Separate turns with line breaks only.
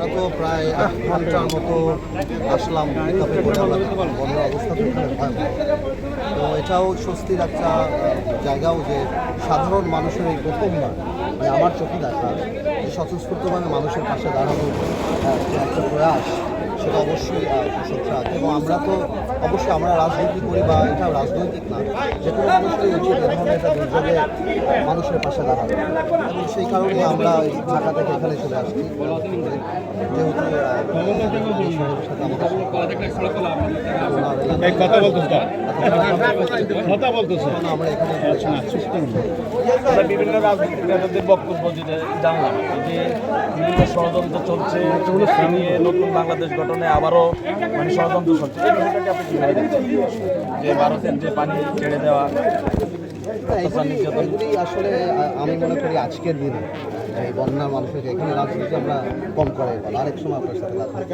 আমরা তো প্রায় আট ঘণ্টার মতো আসলাম করে অবস্থা তো এটাও স্বস্তির একটা জায়গাও যে সাধারণ মানুষের এই প্রথমবার যে আমার চোখে দেখা, যে স্বতঃস্ফূর্তভাবে মানুষের পাশে দাঁড়ানোর একটা প্রয়াস সেটা অবশ্যই কৃষকরা এবং আমরা তো অবশ্যই আমরা রাজনীতি করি বা এটা রাজনৈতিক না, যে কোনো মানুষেরই উচিত এ ধরনের একটা দুর্যোগে মানুষের পাশে দাঁড়ানো। এবং সেই কারণে আমরা ঢাকা থেকে এখানে চলে আসছি। যেহেতু এই
কথা বলতেছ না কথা বলতেছ?
আমরা
বিভিন্ন রাজনৈতিক নেতাদের বক্তব্য যেটা জানলাম যে বিভিন্ন ষড়যন্ত্র চলছে নিয়ে নতুন বাংলাদেশ গঠনে আবারও মানে ষড়যন্ত্র চলছে। যে ভারতের যে পানি ছেড়ে দেওয়া
এগুলি আসলে আমি মনে করি আজকের দিনে এই বন্যার মানুষের এখানে রাজনীতি আমরা কম করাই ভালো আরেক সময় আপনার সাথে রাজনীতি?